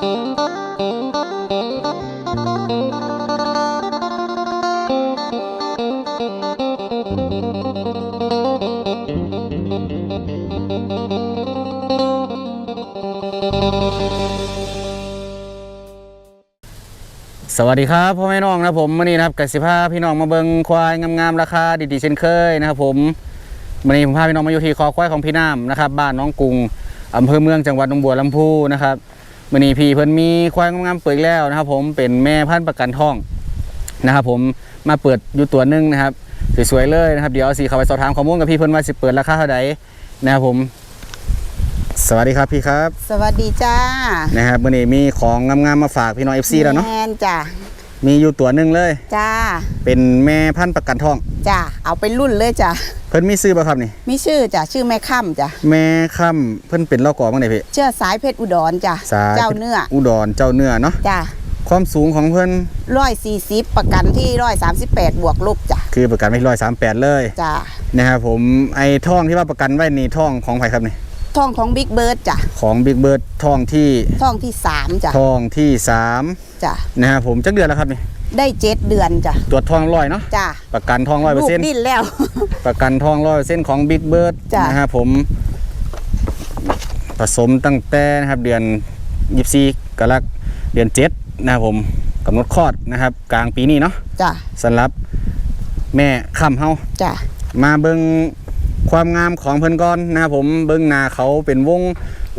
สวัสดีครับพ่อแม่น้องนะผมวันนี้นะครับกับสิภาพี่น้องมาเบิงควายงามๆราคาดีๆเช่นเคยนะครับผมวันนี้ผมพาพี่น้องมาอยู่ที่คอควายของพี่น้ำนะครับ บ้านน้องกุงอำเภอเมืองจังหวัดหนองบัวลำพูนะครับ วันนี้พี่เพิ่นมีควายงามๆเปิดอีกแล้วนะครับ ผมเป็นแม่พันธุ์ประกันทองนะครับ ผมมาเปิดอยู่ตัวหนึงนะครับสวยๆเลยนะครับเดี๋ยวสีเข้าไปสอบถามข้อมูลกับพี่เพิ่นว่าสิเปิดราคาเท่าไหร่นะครับผม สวัสดีครับพี่ครับ สวัสดีจ้านะครับวันนี้มีของงามๆมาฝากพี่น้อง FC แล้วเนาะแมนจ้า มีอยู่ตัวหนึงเลย จ้า เป็นแม่พันธุ์ประกันทอง จ้า เอาไปรุ่นเลยจ้าเพิ่นมีซื้อป่ะครับนี่ มีชื่อจ้าชื่อแม่ค่ำจ้าแม่ค่ำเพิ่นเป็นเล่ากอบ้างไหนพี่เชื่อสายเพชรอุดรจ้าสายเจ้าเนื้อ อุดรเจ้าเนื้อเนาะ จ้า ความสูงของเพิ่นร้อยสี่สิบประกันที่ร้อยสามสิบแปดบวกลบจ้าคือประกันไว้ร้อยสามแปดเลย จ้า นะครับผมไอ้ท่องที่ว่าประกันไว้นี่ท่องของใครครับนี่ ท่องของบิ๊กเบิร์ดจ้าของบิ๊กเบิร์ดท่องที่ท่องที่สามจ้าท่องที่สามจ้านะครับผมจักเดือนแล้วครับนี่ได้เจ็ดเดือนจ้าตรวจท่องร้อยเนาะจ้าประกันท่องร้อยเปอลูร์กเซ็นต์ดิ้นแล้ว ประกันท่องร้อยเปอร์เซ็นต์ของบิ๊กเบิร์ดจ้ะนะครับผมผสมตั้งแต่นะครับเดือนยี่สี่กรกฎาคมเดือนเจ็ดนะครับผมกำหนดคลอดนะครับ กลางปีนี้เนาะจ้าสำหรับแม่ค่ำเฮาจ้ามาเบิ่ง ความงามของเพิ่นก่อนนะครับผมเบิ่งหน้าเขาเป็นวง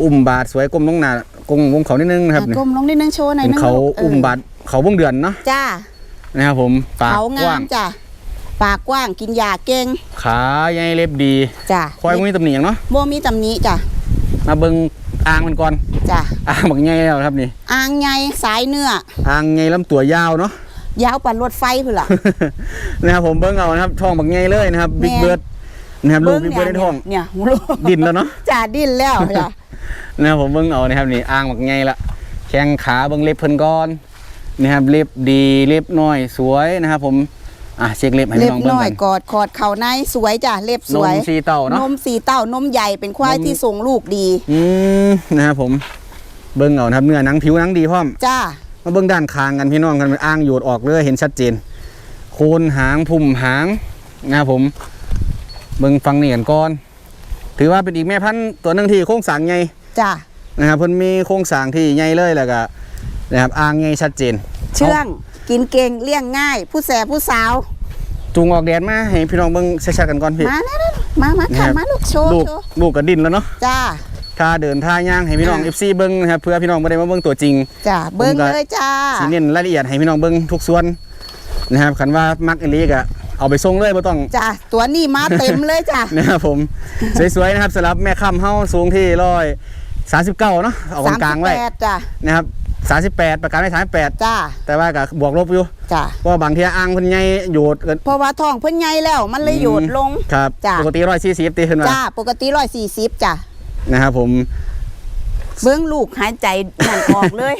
อุ้มบาทสวยกลมลงหน้ากลมวงเขานิดนึงนะครับอะก้มลงนิดนึงโชว์หน่อยเป็นนึงเขาลูกอุ้มบาทเขาวงเดือนเนาะจ้านะครับผมปากเขากงาว้ามงจ้าปากกว้างกินยาเก่งขาใหญ่เล็บดีจ้าควายมีตำหนิหยังเนาะโบมีตำหนิจ้ามาเบิ่งอ่างมันก่อนจ้าอ่างบักใหญ่แล้วครับนี่อ่างใหญ่สายเนื้ออ่างใหญ่ลำตัวยาวเนาะ ยาวปันรถไฟพุ่นล่ะ นะครับผมเบิ่งเอานะครับท้องบักใหญ่เลยนะครับบิ๊กแม่ เบิร์ด นะครับลูกบิ๊กเบิร์ดในท้องเนี่ยลูกดินแล้วเนาะจ่าดิ้นแล้วจ้ะนะครับผมเบิ่งเอานะครับนี่อ่างบักใหญ่ละแข้งขาเบิ่งเล็บเพิ่นก่อนนะครับเล็บดีเล็บน้อยสวยนะครับ ผมอะเช็คเล็บให้เล็พี่บน้องเบิ่งน้อยกันกอดคอดเข่าในสวยจ้ะเล็บสนวมยสีเต่าเนาะนมสีเต้านมใหญ่เป็นควายนมที่ส่งลูกดีอืมนะครับผมเบิ่งเอานะครับเนื้อหนังผิวหนังดีพร้อมจ้ามาเบิ่งด้านคางกันพี่น้องกันมันอ่างโยดออกเลยเห็นชัดเจนโคนหางพุ่มหางนะครับผม เบิ่งฟังนี่กันก่อน ถือว่าเป็นอีกแม่พันธุ์ตัวหนึ่งที่โครงสร้างใหญ่จ้านะครับเพิ่นมีโครงสร้างที่ใหญ่เลยแล้วก็นะครับอ่างใหญ่ชัดเจนเชื่องกินเก่งเลี้ยงง่าย ผู้แสบผู้สาว จูงออกแดดมาให้พี่น้องเบิ่งชัดๆกันก่อนพี่มานะนะมามานี่คค่ะรับมาลูกโชว์ลูกโชว์ลูกกระดินแล้วเนาะจ้าถ้าเดินท่าย่างให้พี่น้องอ่า FC เบิ่งนะครับเพื่อพี่น้องบ่ได้มาเบิ่งตัวจริงจ้าเบิ้งผมก็เลยจ้าสิเน้นรายละเอียดให้พี่น้องเบิ่งทุกส่วนนะครับคันว่ามักอีหลีก็ เอาไปส่งเลยบ่ต้อง จ้าตัวนี้มาเต็มเลยจ้านะครับผม สวยๆนะครับสำหรับแม่ค่ำเฮาสูงที่ร้อยสามสิบเก้าเนาะเอากลางๆไว้แปดจ้านะครับสามสิบแปดประกันไว้สามแปดจ้าแต่ว่าก็บวกลบอยู่จ้าเพราะว่าบางทีอ่างเพิ่นใหญ่โยดเกินเพราะว่าท้องเพิ่นใหญ่แล้ว มันเลยโยดลง ครับจ้ะ ปกติร้อยสี่สิบตีขึ้นมาจ้าปกติร้อยสี่สิบจ้านะครับผม เบิ้งลูกหายใจนั่นออกเลย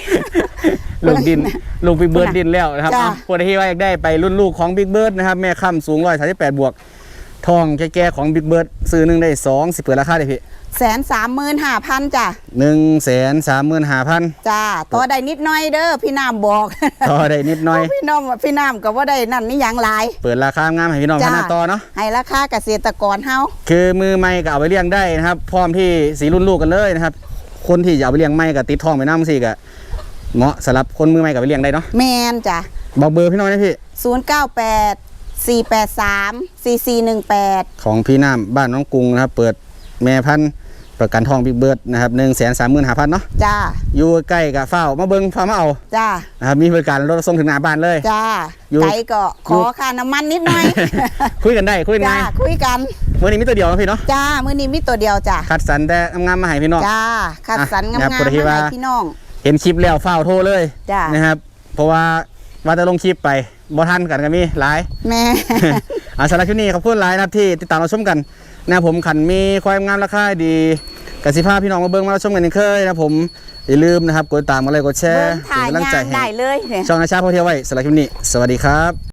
ลูกดิน ลูกบิ๊กเบิร์ดดินแล้วนะครับจ้ะเอาคนที่ว่าอยากได้ไปรุ่นลูกของบิ๊กเบิร์ดนะครับแม่ค่ำสูงร้อยสามสิบแปดบวก ทองแก่ๆของบิ๊กเบิร์ดซื้อหนึ่งได้สองสิเปิดราคาได้พี่แสนสามหมื่นห้าพันจ้ะหนึ่งแสนสามหมื่นห้าพันจ้าต่อได้นิดหน่อยเด้อพี่น้ำบอกต่อได้นิดหน่อย พี่น้องว่าพี่น้ำก็ว่าได้นั่นนี่หยังหลาย เปิดราคางามให้พี่น้องจ้ะพัฒนาต่อเนาะให้ราคาเกษตรกรเฮาคือมือไม่ก็เอาไปเลี้ยงได้นะครับ พร้อมที่สีรุ่นลูกกันเลยนะครับ คนที่จะเอาไปเลี้ยงไม่ก็ติดทองไปน้ำสิก็ เหมาะสำหรับคนมือไม่ก็ไปเลี้ยงได้เนาะแมนจ้ะบอกเบอร์พี่น้องนะพี่ 098 483 4418 ของพี่น้ำบ้านน้องกรุงนะครับ เปิดแม่พันธุ์ประกันทองบิ๊กเบิร์ดนะครับหนึ่งแสนสามหมื่นห้าพันเนาะจ้าอยู่ใกล้กับเฝ้ามาเบิ้งฟ้ามาเอาจ้านะครับมีบริการรถส่งถึงหน้าบ้านเลยจ้าอยู่ไก่ก็ขอค่าน้ำมันนิดหน่อย คุยกันได้คุยกันจ้าง่ายคุยกันมื่อนี้มีตัวเดียวนะพี่เนาะจ้ามื้อนี้มีตัวเดียวจ้ะคัดสรรแต่งามๆมาให้พี่น้องจ้าคัดสรรงามอะๆครับมาคนที่ว่าให้พี่น้อง เห็นคลิปแล้วเฝ้าโทรเลยจ้ะ นะครับ เพราะว่าว่าจะลงคลิปไปบ่ทันกันก็มีหลาย แม่ อาสาระคลิปนี้ขอบคุณหลายนะครับที่ติดตามเราชมกันนะครับผมขันมีความงามราคาดีกสิภาพพี่น้องมาเบิ้งมาเราชมกันอีกเคยนะครับผมอย่าลืมนะครับกดติดตามกันเลยกดแชเบิ้ร์งถ่ายเป็นกำลังใจยางให้ได้เลยเนี่ย ช่องนาชาพอเที่ยวไว้สำหรับคลิปนี้สวัสดีครับ